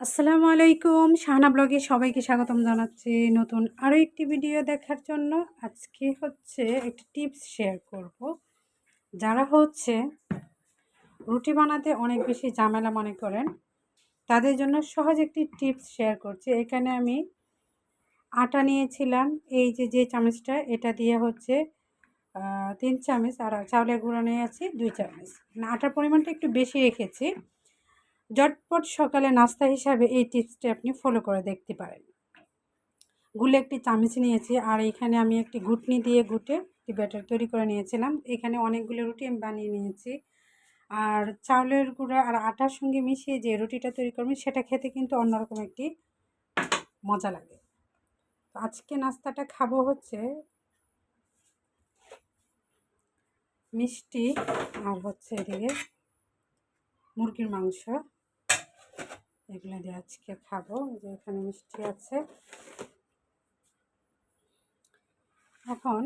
আসসালামু আলাইকুম। শাহানা ব্লগে সবাইকে স্বাগতম জানাচ্ছি নতুন আরও একটি ভিডিও দেখার জন্য। আজকে হচ্ছে একটি টিপস শেয়ার করব। যারা হচ্ছে রুটি বানাতে অনেক বেশি ঝামেলা মনে করেন, তাদের জন্য সহজ একটি টিপস শেয়ার করছি। এখানে আমি আটা নিয়েছিলাম। এই যে যে চামচটা, এটা দিয়ে হচ্ছে তিন চামচ আর চাউলের গুঁড়ো নিয়ে আছি, দুই চামচ। মানে আটার পরিমাণটা একটু বেশি রেখেছি। জটপট সকালে নাস্তা হিসাবে এই টিপসটি আপনি ফলো করে দেখতে পারেন। গুলে একটি চামচ নিয়েছি, আর এখানে আমি একটি ঘুটনি দিয়ে ঘুটে একটি ব্যাটার তৈরি করে নিয়েছিলাম। এখানে অনেকগুলো রুটি আমি বানিয়ে নিয়েছি। আর চাউলের গুঁড়া আর আটার সঙ্গে মিশিয়ে যে রুটিটা তৈরি করবেন, সেটা খেতে কিন্তু অন্যরকম একটি মজা লাগে। আজকে নাস্তাটা খাব হচ্ছে মিষ্টি আর হচ্ছে এদিকে মুরগির মাংস। এগুলো দিয়ে আজকে খাব যে এখানে মিষ্টি আছে। এখন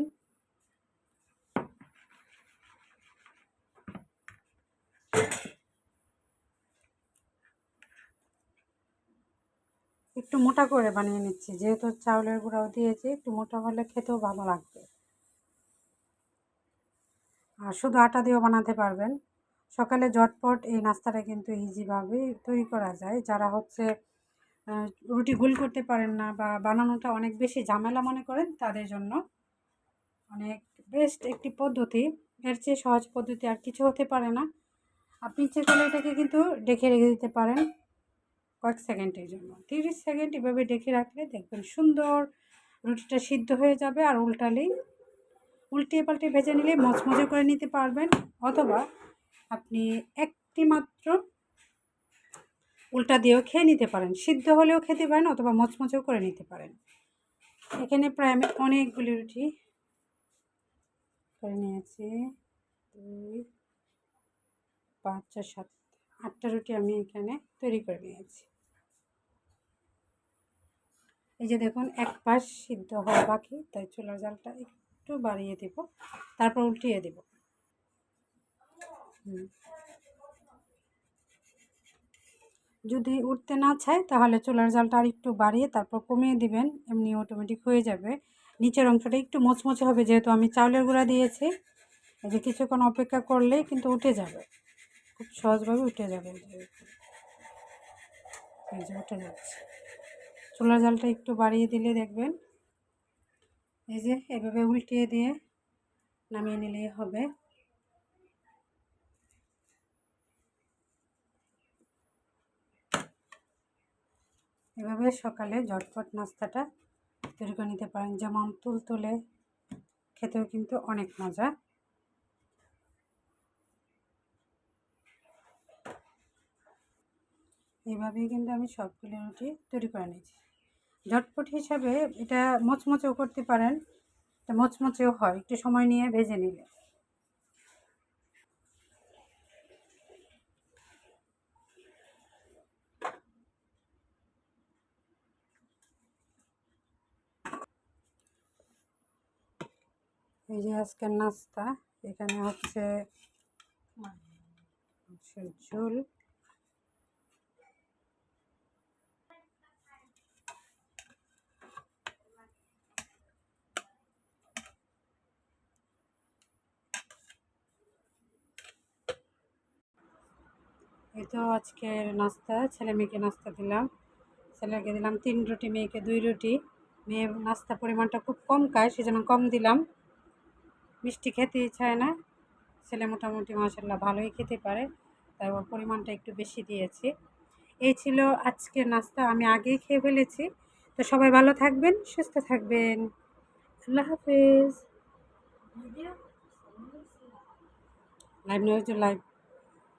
একটু মোটা করে বানিয়ে নিচ্ছি, যেহেতু চাউলের গুঁড়াও দিয়েছি, একটু মোটা হলে খেতেও ভালো লাগবে। আর শুধু আটা দিয়েও বানাতে পারবেন। সকালে ঝটপট এই নাস্তাটা কিন্তু ইজিভাবে তৈরি করা যায়। যারা হচ্ছে রুটি গুল করতে পারেন না বা বানানোটা অনেক বেশি ঝামেলা মনে করেন, তাদের জন্য অনেক বেস্ট একটি পদ্ধতি। এর চেয়ে সহজ পদ্ধতি আর কিছু হতে পারে না। আপনি ইচ্ছে করলে এটাকে কিন্তু ডেকে রেখে দিতে পারেন কয়েক সেকেন্ডের জন্য। তিরিশ সেকেন্ড এভাবে ডেকে রাখলে দেখবেন সুন্দর রুটিটা সিদ্ধ হয়ে যাবে আর উল্টালেই উল্টিয়ে পাল্টে ভেজে নিলে মচমচে করে নিতে পারবেন। অথবা আপনি একটি মাত্র উল্টা দিয়েও খেয়ে নিতে পারেন। সিদ্ধ হলেও খেতে পারেন অথবা মচমচেও করে নিতে পারেন। এখানে প্রায় আমি অনেকগুলি রুটি করে নিয়েছি। দুই, পাঁচ, ছয়, সাত, আটটা রুটি আমি এখানে তৈরি করে নিয়েছি। এই যে দেখুন, এক পাশ সিদ্ধ হওয়া বাকি, তাই চুলার জালটা একটু বাড়িয়ে দেব, তারপর উল্টিয়ে দেব। যদি উঠতে না চায়, তাহলে চুলার জালটা আর একটু বাড়িয়ে তারপর কমিয়ে দিবেন, এমনি অটোমেটিক হয়ে যাবে। নিচের অংশটা একটু মচমচে হবে, যেহেতু আমি চাউলের গুঁড়া দিয়েছি। যে কিছুক্ষণ অপেক্ষা করলেই কিন্তু উঠে যাবে। খুব সহজভাবে উঠে যাবে উঠে যাচ্ছে। চুলার জালটা একটু বাড়িয়ে দিলে দেখবেন, এই যে এভাবে উল্টিয়ে দিয়ে নামিয়ে নিলেই হবে। এভাবে সকালে ঝটপট নাস্তাটা তৈরি করে নিতে পারেন। যেমন তুলতুলে খেতেও কিন্তু অনেক মজা। এইভাবেই কিন্তু আমি সবগুলো রুটি তৈরি করে নিয়েছি। ঝটপট হিসাবে এটা মচমচেও করতে পারেন মচমচেও হয়, একটু সময় নিয়ে ভেজে নিলে। এই যে আজকের নাস্তা, এখানে হচ্ছে ঝোল। এই তো আজকের নাস্তা, ছেলে মেয়েকে নাস্তা দিলাম। ছেলেকে দিলাম তিন রুটি, মেয়েকে দুই রুটি। মেয়ে নাস্তা পরিমাণটা খুব কম খায়, সেজন্য কম দিলাম। মিষ্টি খেতে চায় না। ছেলে মোটামুটি মাসাল্লাহ ভালোই খেতে পারে, তাই ওর পরিমাণটা একটু বেশি দিয়েছি। এই ছিল আজকে নাস্তা, আমি আগেই খেয়ে ফেলেছি। তো সবাই ভালো থাকবেন, সুস্থ থাকবেন। আল্লাহ হাফেজ। Live news live